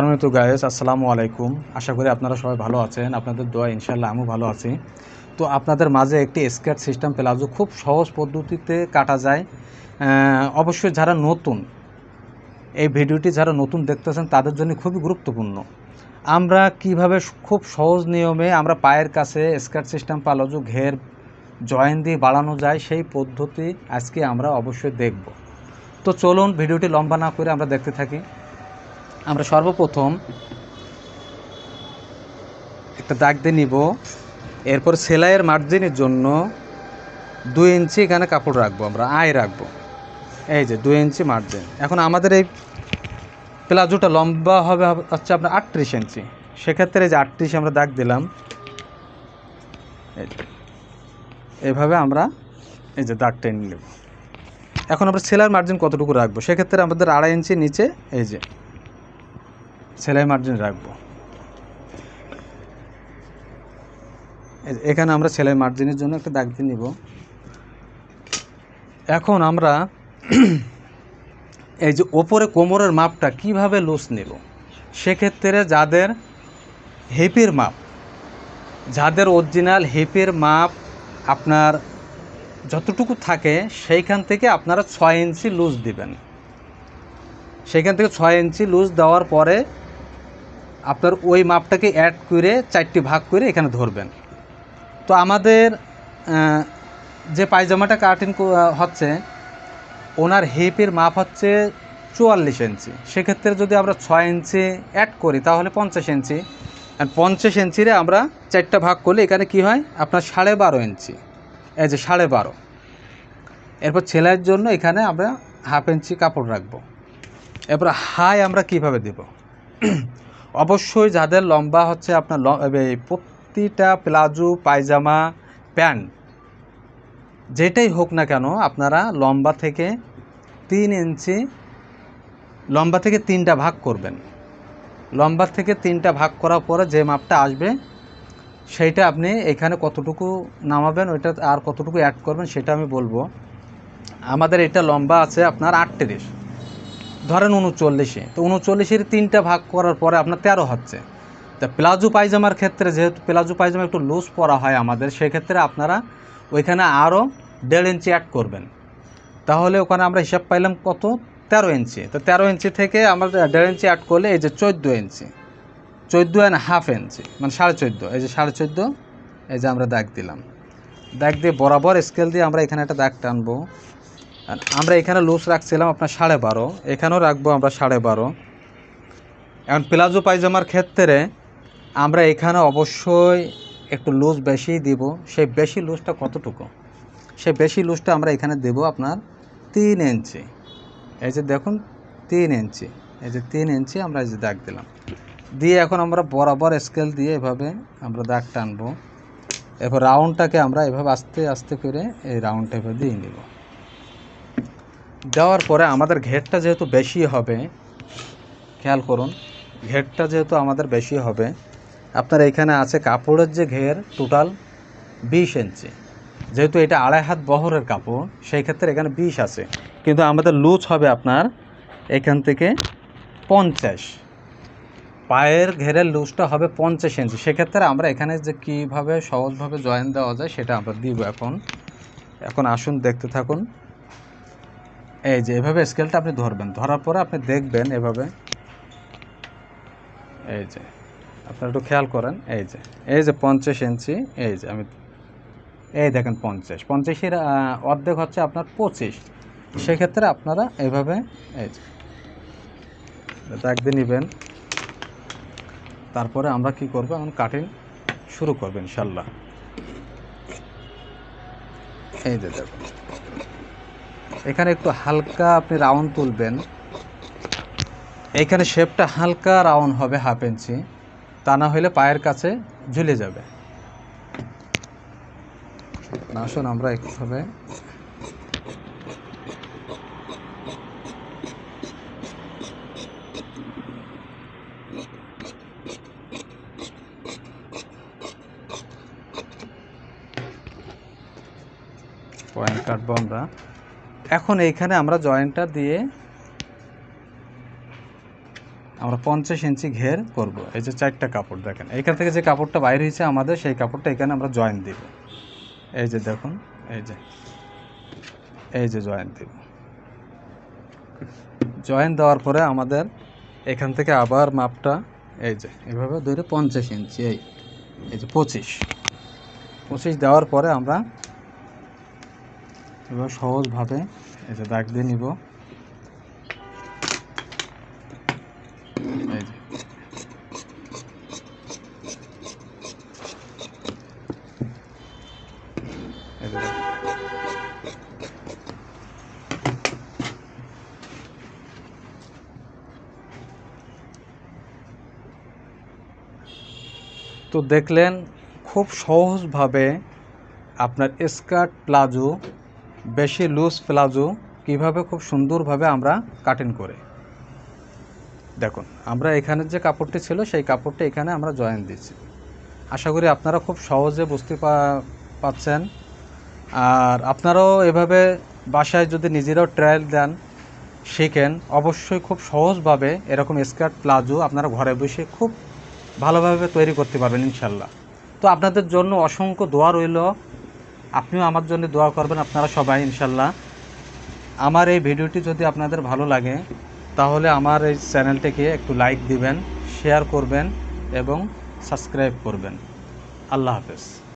সম্মানিত গায়েস আসসালামু আলাইকুম। আশা করি আপনারা সবাই ভালো আছেন। আপনাদের দোয়া ইনশাল্লাহ আমিও ভালো আছি। তো আপনাদের মাঝে একটি স্কেট সিস্টেম প্লাজো খুব সহজ পদ্ধতিতে কাটা যায়। অবশ্যই যারা নতুন এই ভিডিওটি যারা নতুন দেখতেছেন, তাদের জন্য খুবই গুরুত্বপূর্ণ। আমরা কীভাবে খুব সহজ নিয়মে আমরা পায়ের কাছে স্কার্ট সিস্টেম প্লাজো ঘের জয়েন দিয়ে বাড়ানো যায়, সেই পদ্ধতি আজকে আমরা অবশ্যই দেখব। তো চলুন, ভিডিওটি লম্বা না করে আমরা দেখতে থাকি। আমরা সর্বপ্রথম একটা দাগ দিয়ে নিব। এরপর সেলাইয়ের মার্জিনের জন্য দুই ইঞ্চি এখানে কাপড় রাখব আমরা, আয় রাখব। এই যে দুই ইঞ্চি মার্জিন। এখন আমাদের এই প্লাজোটা লম্বা হবে হচ্ছে আপনার আটত্রিশ ইঞ্চি। সেক্ষেত্রে এই যে আটত্রিশ আমরা দাগ দিলাম। এইভাবে আমরা এই যে দাগ টেনে নেব। এখন আমরা সেলাইয়ের মার্জিন কতটুকু রাখব? সেক্ষেত্রে আমাদের আড়াই ইঞ্চি নিচে, এই যে সেলাই মার্জিন রাখব। এখানে আমরা সেলাই মার্জিনের জন্য একটা দাগ দিয়ে নিব। এখন আমরা এই যে ওপরে কোমরের মাপটা কীভাবে লুজ নেব? সেক্ষেত্রে যাদের হেপের মাপ, যাদের অরিজিনাল হেপের মাপ আপনার যতটুকু থাকে, সেইখান থেকে আপনারা ছয় ইঞ্চি লুজ দিবেন। সেখান থেকে ছয় ইঞ্চি লুজ দেওয়ার পরে আপনার ওই মাপটাকে অ্যাড করে চারটি ভাগ করে এখানে ধরবেন। তো আমাদের যে পায়জামাটা কাটিং হচ্ছে, ওনার হেপের মাপ হচ্ছে চুয়াল্লিশ ইঞ্চি। সেক্ষেত্রে যদি আমরা ছয় ইঞ্চি অ্যাড করি, তাহলে পঞ্চাশ ইঞ্চি। আর পঞ্চাশ ইঞ্চিরে আমরা চারটা ভাগ করলে এখানে কি হয়? আপনার সাড়ে বারো ইঞ্চি। এই যে সাড়ে বারো। এরপর ছেলের জন্য এখানে আমরা হাফ ইঞ্চি কাপড় রাখব। এরপর হাই আমরা কীভাবে দেব? অবশ্যই যাদের লম্বা হচ্ছে আপনার প্রতিটা প্লাজো, পায়জামা, প্যান্ট, যেটাই হোক না কেন, আপনারা লম্বা থেকে তিন ইঞ্চি, লম্বা থেকে তিনটা ভাগ করবেন। লম্বা থেকে তিনটা ভাগ করার পরে যে মাপটা আসবে, সেইটা আপনি এখানে কতটুকু নামাবেন, ওইটা আর কতটুকু অ্যাড করবেন, সেটা আমি বলব। আমাদের এটা লম্বা আছে আপনার আটত্রিশ। ধরেন উনচল্লিশে। তো উনচল্লিশের তিনটা ভাগ করার পরে আপনার তেরো হচ্ছে। তা প্লাজো পায়জামার ক্ষেত্রে যেহেতু প্লাজো পায়জামা একটু লুজ পরা হয় আমাদের, সেক্ষেত্রে আপনারা ওইখানে আরও দেড় ইঞ্চি অ্যাড করবেন। তাহলে ওখানে আমরা হিসাব পাইলাম কত? তেরো ইঞ্চি। তো তেরো ইঞ্চি থেকে আমরা দেড় ইঞ্চি অ্যাড করলে এই যে চোদ্দ ইঞ্চি, চোদ্দ অ্যান্ড হাফ ইঞ্চি মানে সাড়ে চোদ্দ, এই যে সাড়ে চোদ্দ, এই যে আমরা দাগ দিলাম। দাগ দিয়ে বরাবর স্কেল দিয়ে আমরা এখানে একটা দাগ টানবো। আমরা এখানে লুজ রাখছিলাম আপনার সাড়ে বারো। এখানেও রাখব আমরা সাড়ে বারো। এখন প্লাজো পায়জামার ক্ষেত্রে আমরা এখানে অবশ্যই একটু লুজ বেশি দিব। সেই বেশি লুজটা কতটুকু? সেই বেশি লুজটা আমরা এখানে দেব আপনার তিন ইঞ্চি। এই যে দেখুন, তিন ইঞ্চি। এই যে তিন ইঞ্চি আমরা এই যে দাগ দিলাম। দিয়ে এখন আমরা বরাবর স্কেল দিয়ে এভাবে আমরা দাগ টানবো। এরপর রাউন্ডটাকে আমরা এভাবে আস্তে আস্তে করে এই রাউন্ডটা এভাবে দিয়ে নিব। দেওয়ার পরে আমাদের ঘেরটা যেহেতু বেশি হবে, খেয়াল করুন, ঘেরটা যেহেতু আমাদের বেশি হবে, আপনার এখানে আছে কাপড়ের যে ঘের টোটাল বিশ ইঞ্চি। যেহেতু এটা আড়াই হাত বহরের কাপড়, সেই ক্ষেত্রে এখানে বিশ আছে। কিন্তু আমাদের লুজ হবে আপনার এখান থেকে পঞ্চাশ। পায়ের ঘেরের লুজটা হবে পঞ্চাশ ইঞ্চি। সেক্ষেত্রে আমরা এখানে যে কীভাবে সহজভাবে জয়েন দেওয়া যায় সেটা আমরা দিব এখন। এখন আসুন, দেখতে থাকুন। এই যে, এভাবে স্কেলটা আপনি ধরবেন। ধরার পরে আপনি দেখবেন এভাবে। এই যে, আপনারা একটু খেয়াল করেন। এই যে এই যে পঞ্চাশ ইঞ্চি, এই যে, আমি এই দেখেন পঞ্চাশ। পঞ্চাশের অর্ধেক হচ্ছে আপনার পঁচিশ। সেক্ষেত্রে আপনারা এইভাবে এই যে দাগ দিয়ে নেবেন। তারপরে আমরা কি করব? এখন কাটিং শুরু করবেন ইনশাল্লাহ। এই যে দেখুন। এখানে একটু হালকা আপনি রাউন্ড তুলবেন। এখানে শেপটা হালকা রাউন্ড হবে, হাফ ইঞ্চি। তা না হলে পায়ের কাছে ঝুলে যাবে। আসুন আমরা একভাবে। পয়েন্ট কাটবো আমরা। এখন এইখানে আমরা জয়েন্টটা দিয়ে আমরা পঞ্চাশ ইঞ্চি ঘের করব। এই যে চারটা কাপড় দেখেন। এখান থেকে যে কাপড়টা বাইরে হয়েছে আমাদের, সেই কাপড়টা এখানে আমরা জয়েন দিব। এই যে দেখুন, এই যে এই যে জয়েন দিব। জয়েন দেওয়ার পরে আমাদের এখান থেকে আবার মাপটা, এই যে, এভাবে ধরে পঞ্চাশ ইঞ্চি, এই এই যে পঁচিশ। পঁচিশ দেওয়ার পরে আমরা এবার সহজভাবে যে দাগ দিয়ে নিব। তো দেখলেন খুব সহজভাবে আপনার স্কার্ট প্লাজো বেশি লুজ প্লাজো কীভাবে খুব সুন্দরভাবে আমরা কাটিং করে। দেখুন, আমরা এখানে যে কাপড়টি ছিল, সেই কাপড়টি এখানে আমরা জয়েন দিচ্ছি আশা করি আপনারা খুব সহজে বুঝতে পাচ্ছেন। আর আপনারাও এভাবে বাসায় যদি নিজেরাও ট্রায়াল দেন, শিখেন, অবশ্যই খুব সহজভাবে এরকম স্কার্ট প্লাজো আপনারা ঘরে বসে খুব ভালোভাবে তৈরি করতে পারবেন ইনশাল্লাহ। তো আপনাদের জন্য অসংখ্য দোয়া রইল। আপনিও আমার জন্য দোয়া করবেন, আপনারা সবাই, ইনশাল্লাহ। আমার এই ভিডিওটি যদি আপনাদের ভালো লাগে, তাহলে আমার এই চ্যানেলটিকে একটু লাইক দিবেন, শেয়ার করবেন এবং সাবস্ক্রাইব করবেন। আল্লাহ হাফেজ।